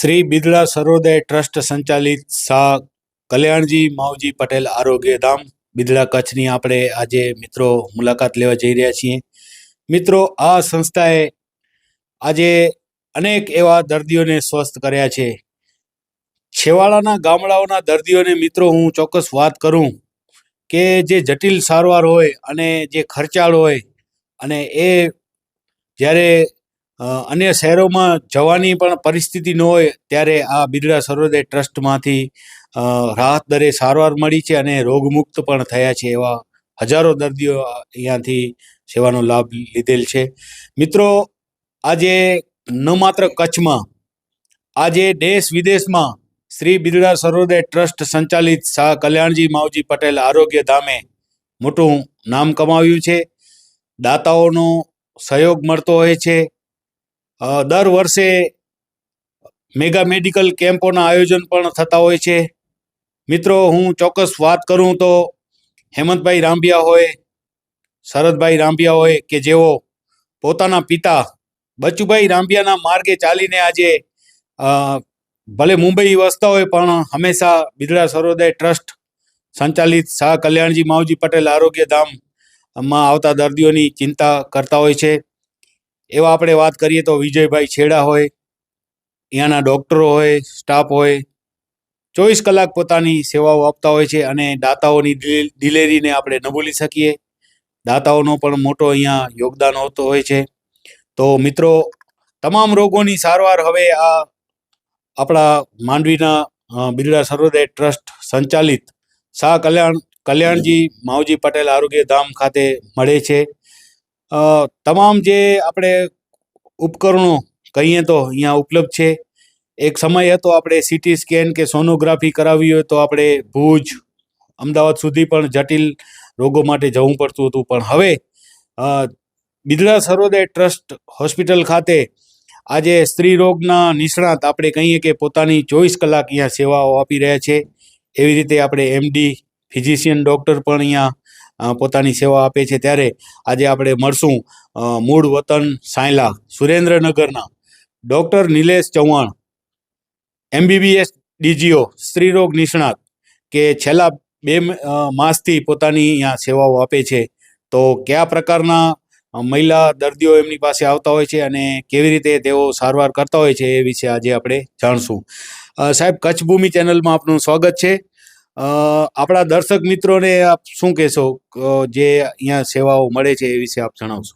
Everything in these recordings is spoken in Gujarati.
શ્રી બિદડા સર્વોદય ટ્રસ્ટ સંચાલિત શાહ કલ્યાણજી માવજી પટેલ આરોગ્ય ધામ બિદડા કચ્છની આપણે આજે મિત્રો મુલાકાત લેવા જઈ રહ્યા છીએ. મિત્રો, આ સંસ્થાએ આજે અનેક એવા દર્દીઓને સ્વસ્થ કર્યા છે. છેવાડાના ગામડાઓના દર્દીઓને મિત્રો, હું ચોક્કસ વાત કરું કે જે જટિલ સારવાર હોય અને જે ખર્ચાળ હોય અને એ જ્યારે અન્ય શહેરોમાં જવાની પણ પરિસ્થિતિ ન હોય ત્યારે આ બિરડા સર્વોદય ટ્રસ્ટમાંથી રાહત દરે સારવાર મળી છે અને રોગમુક્ત પણ થયા છે એવા હજારો દર્દીઓ અહીંયાથી સેવાનો લાભ લીધેલ છે. મિત્રો, આજે ન માત્ર કચ્છમાં, આજે દેશ વિદેશમાં શ્રી બિરડા સર્વોદય ટ્રસ્ટ સંચાલિત શાહ કલ્યાણજી માવજી પટેલ આરોગ્ય ધામે મોટું નામ કમાવ્યું છે. દાતાઓનો સહયોગ મળતો હોય છે. દર વર્ષે મેગા મેડિકલ કેમ્પોના આયોજન પણ થતા હોય છે. મિત્રો, હું ચોક્કસ વાત કરું તો હેમંતભાઈ રાંભિયા હોય, શરદભાઈ રાંભિયા હોય કે જેઓ પોતાના પિતા બચુભાઈ રાંભિયાના માર્ગે ચાલીને આજે ભલે મુંબઈ વસતા હોય પણ હંમેશા બિદડા સર્વોદય ટ્રસ્ટ સંચાલિત શાહ કલ્યાણજી માવજી પટેલ આરોગ્ય ધામમાં આવતા દર્દીઓની ચિંતા કરતા હોય છે. એવા આપણે વાત કરીએ તો વિજયભાઈ છેડા હોય, અહીંયાના ડૉક્ટરો હોય, સ્ટાફ હોય, ચોવીસ કલાક પોતાની સેવાઓ આપતા હોય છે અને દાતાઓની દિલ- દિલેરીને આપણે ન ભૂલી શકીએ. દાતાઓનો પણ મોટો અહીંયા યોગદાન હોતો હોય છે. તો મિત્રો, તમામ રોગોની સારવાર હવે આ આપણા માંડવીના બિરડા સર્વોદય ટ્રસ્ટ સંચાલિત શાહ કલ્યાણ, કલ્યાણજી માવજી પટેલ આરોગ્ય ધામ ખાતે મળે છે. તમામ જે આપણે ઉપકરણો કહીએ તો અહીંયા ઉપલબ્ધ છે. એક સમય હતો આપણે સીટી સ્કેન કે સોનોગ્રાફી કરાવવી હોય તો આપણે ભુજ, અમદાવાદ સુધી પણ જટિલ રોગો માટે જવું પડતું હતું. પણ હવે બિદડા સર્વોદય ટ્રસ્ટ હોસ્પિટલ ખાતે આજે સ્ત્રી રોગના નિષ્ણાત આપણે કહીએ કે પોતાની ચોવીસ કલાક અહીંયા સેવાઓ આપી રહ્યા છે. એવી રીતે આપણે એમડી ફિઝિશિયન ડૉક્ટર પણ અહીંયા પોતાની સેવા આપે છે. ત્યારે આજે આપણે મળશું મૂળ વતન સાયલા સુરેન્દ્રનગરના doctor Nilesh Chauhan, MBBS DGO સ્ત્રીરોગ નિષ્ણાત, કે છેલ્લા બે માસથી પોતાની અહીંયા સેવાઓ આપે છે. તો કયા પ્રકારના મહિલા દર્દીઓ એમની પાસે આવતા હોય છે અને કેવી રીતે તેઓ સારવાર કરતા હોય છે એ વિશે આજે આપણે જાણશું. સાહેબ, કચ્છ ભૂમિ ચેનલમાં આપનું સ્વાગત છે. આપણા દર્શક મિત્રોને આપ શું કહેશો? જે અહીંયા સેવાઓ મળે છે એ વિશે આપ જણાવશો.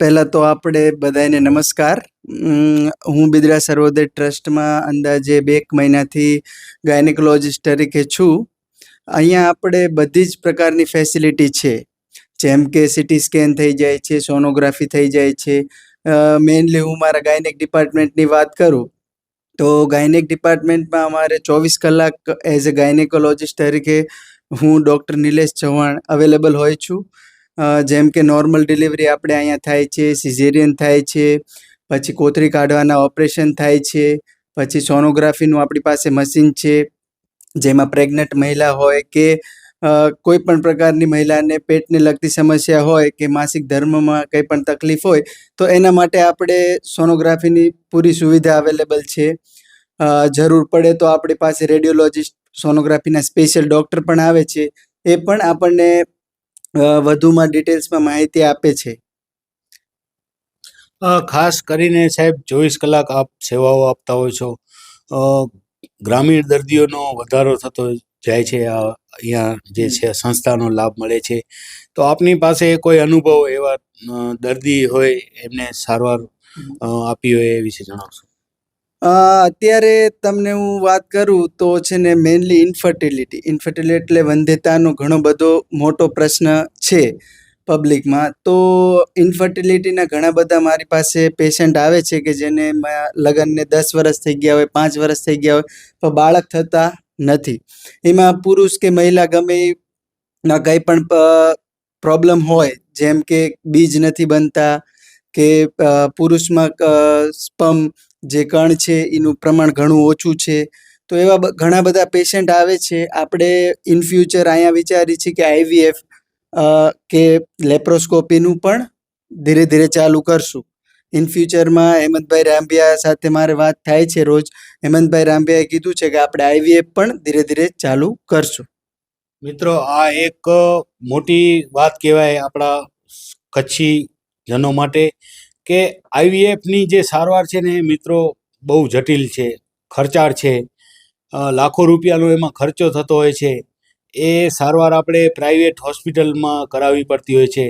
પહેલાં તો આપણે બધાને નમસ્કાર. હું બિદરા સર્વોદય ટ્રસ્ટમાં અંદાજે બે એક મહિનાથી ગાયનેકોલોજીસ્ટ તરીકે છું. અહીંયા આપણે બધી જ પ્રકારની ફેસિલિટી છે. જેમ કે સિટી સ્કેન થઈ જાય છે, સોનોગ્રાફી થઈ જાય છે. મેઇનલી હું મારા ગાયનેક ડિપાર્ટમેન્ટની વાત કરું તો ગાયનેક ડિપાર્ટમેન્ટમાં અમારે ચોવીસ કલાક એઝ અ ગાયનેકોલોજીસ્ટ તરીકે હું ડૉક્ટર નિલેશ ચૌહાણ અવેલેબલ હોય છું. જેમ કે નોર્મલ ડિલિવરી આપણે અહીંયા થાય છે સિઝેરિયન થાય છે, પછી કોથરી કાઢવાના ઓપરેશન થાય છે, પછી સોનોગ્રાફીનું આપણી પાસે મશીન છે, જેમાં પ્રેગ્નન્ટ મહિલા હોય કે કોઈ પણ પ્રકારની મહિલાને પેટને લગતી સમસ્યા હોય કે માસિક ધર્મમાં કંઈ પણ તકલીફ હોય, તો એના માટે આપણે સોનોગ્રાફીની પૂરી સુવિધા અવેલેબલ છે. જરૂર પડે તો આપણી પાસે રેડિયોલોજિસ્ટ, સોનોગ્રાફીના સ્પેશિયલ ડૉક્ટર પણ આવે છે. એ પણ આપણને વધુમાં ડિટેલ્સમાં માહિતી આપે છે. ખાસ કરીને સાહેબ, ચોવીસ કલાક આપ સેવાઓ આપતા હોય છો. ગ્રામીણ દર્દીઓનો વધારો થતો જાય છે અહીંયા જે છે સંસ્થાનો લાભ મળે છે. તો આપની પાસે કોઈ અનુભવ એવા દર્દી હોય એમને સારવાર આપી હોય એ વિશે જણાવશો? અત્યારે તમને હું વાત કરું તો છે ને મેઇનલી ઇન્ફર્ટિલિટી ઇન્ફર્ટિલિટી એટલે વંધ્યતાનો ઘણો બધો મોટો પ્રશ્ન છે પબ્લિકમાં તો ઇન્ફર્ટિલિટીના ઘણા બધા મારી પાસે પેશન્ટ આવે છે કે જેને લગ્નને દસ વર્ષ થઈ ગયા હોય પાંચ વર્ષ થઈ ગયા હોય પણ બાળક થતા નથી. એમાં પુરુષ કે મહિલા ગમે ના કંઈ પણ પ્રોબ્લેમ હોય, જેમ કે બીજ નથી બનતા કે પુરુષમાં સ્પમ જે કણ છે એનું પ્રમાણ ઘણું ઓછું છે, તો એવા ઘણા બધા પેશન્ટ આવે છે. આપણે ઇન ફ્યુચર અહીંયા વિચારી છીએ કે આઈવીએફ કે લેપ્રોસ્કોપીનું પણ ધીરે ધીરે ચાલુ કરશું. ઇન ફ્યુચરમાં હેમંતભાઈ રાંભિયા સાથે મારે વાત થાય છે રોજ હેમંતભાઈ રાંભિયાએ કીધું છે કે આપણે આઈવીએફ પણ ધીરે ધીરે ચાલુ કરશું. મિત્રો, આ એક મોટી વાત કહેવાય આપણા કચ્છી જનો માટે કે આઈવીએફની જે સારવાર છે ને મિત્રો બહુ જટિલ છે, ખર્ચાળ છે. લાખો રૂપિયાનો એમાં ખર્ચો થતો હોય છે. એ સારવાર આપણે પ્રાઇવેટ હોસ્પિટલમાં કરાવવી પડતી હોય છે.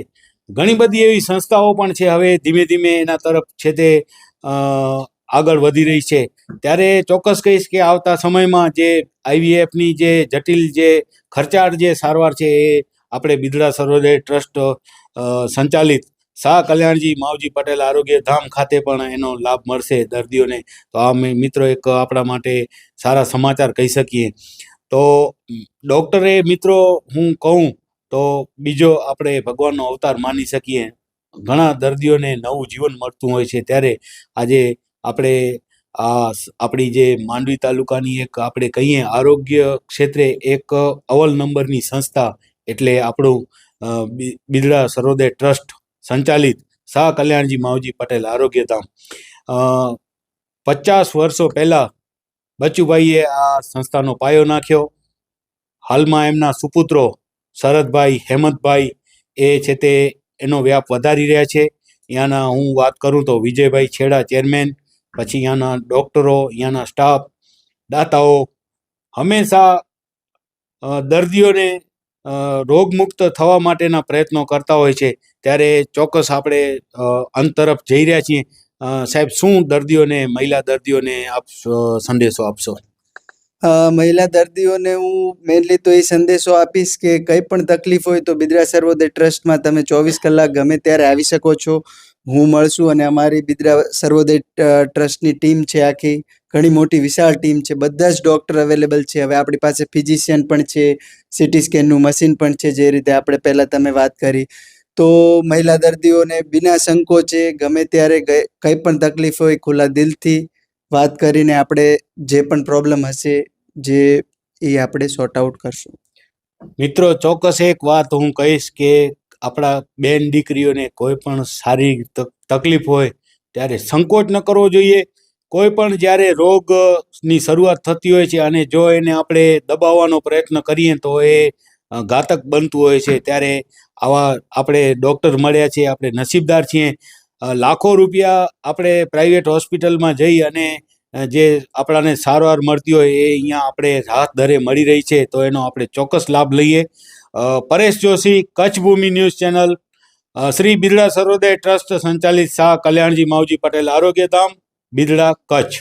ઘણી બધી એવી સંસ્થાઓ પણ છે, હવે ધીમે ધીમે એના તરફ છે તે આગળ વધી રહી છે. ત્યારે ચોક્કસ કહીશ કે આવતા સમયમાં જે આઈવીએફની જે જટિલ જે ખર્ચાળ જે સારવાર છે એ આપણે બિદડા સર્વોદય ટ્રસ્ટ સંચાલિત શાહ કલ્યાણજી માવજી પટેલ આરોગ્ય ધામ ખાતે પણ એનો લાભ મળશે દર્દીઓને. તો આ મિત્રો એક આપણા માટે સારા સમાચાર કહી શકીએ. તો, ડૉક્ટરે મિત્રો હું કહું તો બીજો આપણે ભગવાનનો અવતાર માની શકીએ. ઘણા દર્દીઓને નવું જીવન મળતું હોય છે. ત્યારે આજે આપણે આ આપણી જે માંડવી તાલુકાની એક આપણે કહીએ આરોગ્ય ક્ષેત્રે એક અવ્વલ નંબરની સંસ્થા એટલે આપણું બિદડા સરોદય ટ્રસ્ટ સંચાલિત શાહ કલ્યાણજી માવજી પટેલ આરોગ્યધામ પચાસ વર્ષો પહેલાં બચુભાઈએ આ સંસ્થાનો પાયો નાખ્યો. હાલમાં એમના સુપુત્રો શરદભાઈ, હેમંતભાઈ એ છે તે એનો વ્યાપ વધારી રહ્યા છે. ત્યાંના હું વાત કરું તો વિજયભાઈ છેડા, ચેરમેન પછી અહીંયાના ડૉક્ટરો અહીંયાના સ્ટાફ દાતાઓ હંમેશા દર્દીઓને રોગમુક્ત થવા માટેના પ્રયત્નો કરતા હોય છે. ત્યારે ચોક્કસ આપણે અંત તરફ જઈ રહ્યા છીએ. સાહેબ, શું દર્દીઓને, મહિલા દર્દીઓને આપ સંદેશો આપશો? મહિલા દર્દીઓને હું મેનલી તો એ સંદેશો આપીશ કે કંઈ પણ તકલીફ હોય તો બિદરા સર્વોદય ટ્રસ્ટમાં તમે ચોવીસ કલાક ગમે ત્યારે આવી શકો છો. હું મળશું અને અમારી બિદરા સર્વોદય ટ્રસ્ટની ટીમ છે આખી. ઘણી મોટી વિશાળ ટીમ છે. બધા જ ડૉક્ટર અવેલેબલ છે. હવે આપણી પાસે ફિઝિશિયન પણ છે, સિટી સ્કેનનું મશીન પણ છે જે રીતે આપણે પહેલાં તમે વાત કરી. તો મહિલા દર્દીઓને બિના સંકોચે ગમે ત્યારે કંઈ પણ તકલીફ હોય ખુલ્લા દિલથી વાત કરીને આપણે જે પણ પ્રોબ્લેમ હશે જે એ આપણે સોર્ટ આઉટ કરશું. મિત્રો, ચોક્કસ એક વાત હું કહીશ કે આપણા બેન દીકરીઓને કોઈ પણ સારી તક- તકલીફ હોય ત્યારે સંકોચ ન કરવો જોઈએ. કોઈ પણ જ્યારે રોગની શરૂઆત થતી હોય છે અને જો એને આપણે દબાવવાનો પ્રયત્ન કરીએ તો એ ઘાતક બનતું હોય છે. ત્યારે આવા આપણે ડૉક્ટર મળ્યા છીએ આપણે નસીબદાર છીએ. લાખો રૂપિયા આપણે પ્રાઇવેટ હોસ્પિટલમાં જઈ અને જે આપણાને સારવાર મળતી હોય એ અહીંયા આપણે હાથ દરે મળી રહી છે તો એનો આપણે ચોક્કસ લાભ લઈએ. Paresh Joshi, Kutch Bhumi news channel Shri Birda Sarvodaya trust સંચાલિત શાહ કલ્યાણજી માવજી પટેલ આરોગ્યધામ બિરડા કચ્છ.